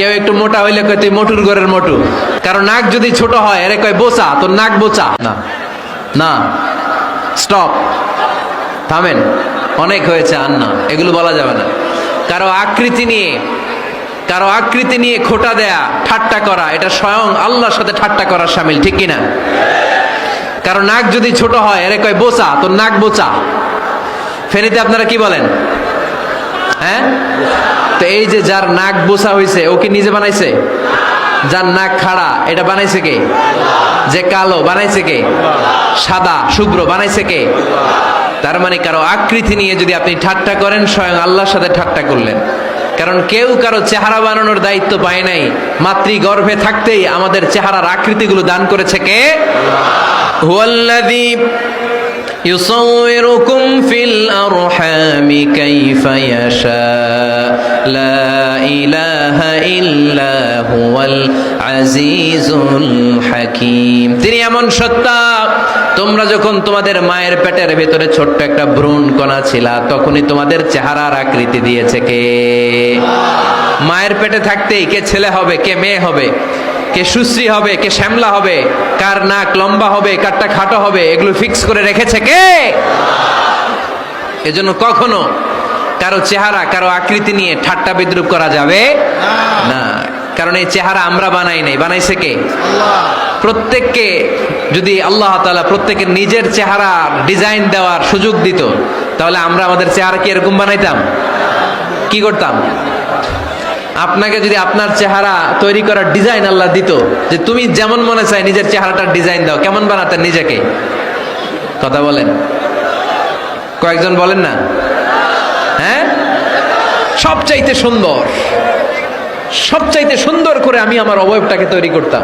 কেউ একটু মোটা হইলে কয়, তুই মোটুর ঘরের মোটু। কারণ নাক যদি ছোট হয়, এরে কয় বোচা তোর নাক বোচা। না। না। স্টপ। থামেন। অনেক হয়েছে, আর না। এগুলো বলা যাবে না। কারও আকৃতি নিয়ে, কারও আকৃতি নিয়ে খোটা দেয়া, ঠাট্টা করা, এটা স্বয়ং আল্লাহর সাথে ঠাট্টা করার সামিল, ঠিক কিনা? কারও নাক যদি ছোট হয়, এরে কয় বোচা তোর নাক বোচা। ফেনীতে আপনারা কি বলেন? হ্যাঁ? তো এই যে যার নাক বোসা হয়েছে ও কি নিজে বানাইছে? যার নাক খাড়া, এটা বানাইছে কে? যে কালো, বানাইছে কে? সাদা, শুভ্র, বানাইছে কে? তার মানে কারও আকৃতি নিয়ে যদি আপনি ঠাট্টা করেন, স্বয়ং আল্লাহর সাথে ঠাট্টা করলেন। কারণ কেউ কারও চেহারা বানানোর দায়িত্ব পায় নাই। মাতৃ গর্ভে থাকতেই আমাদের চেহারার আকৃতিগুলো দান করেছে কে? ইউসাউইরুকুম ফিল আরহামি কাইফা ইয়াশা লা ইলাহা ইল্লা হুয়াল আজিজুল হাকিম তিনি এমন সত্তা, তোমরা যখন তোমাদের মায়ের পেটের ভিতরে ছোট্ট একটা ভ্রূণ কণা ছিল, তখনই তোমাদের চেহারার আকৃতি দিয়েছে কে? মায়ের পেটে থাকতেই কে ছেলে হবে, কে মেয়ে হবে? কে সুশ্রী হবে, কে শ্যামলা হবে, কার নাক লম্বা হবে, কারটা খাটো হবে, এগুলো ফিক্স করে রেখেছে কে? এজন্য কখনো কারও চেহারা, কারও আকৃতি নিয়ে ঠাট্টা বিদ্রুপ করা যাবে না। কারণ এই চেহারা আমরা বানাই নাই। বানাইছে কে? প্রত্যেককে যদি আল্লাহ তাআলা প্রত্যেকের নিজের চেহারা ডিজাইন দেওয়ার সুযোগ দিত, তাহলে আমরা আমাদের চেহারা কি এরকম বানাইতাম? কি করতাম? আপনাকে যদি আপনার চেহারা তৈরি করার ডিজাইন আল্লাহ দিত, যে তুমি যেমন মনে চাই নিজের চেহারাটার ডিজাইন দাও, কেমন বানাতেন নিজেকে? কথা বলেন। কয়েকজন বলেন না? হ্যাঁ? সবচাইতে সুন্দর সবচাইতে সুন্দর করে আমি আমার অবয়বটাকে তৈরি করতাম।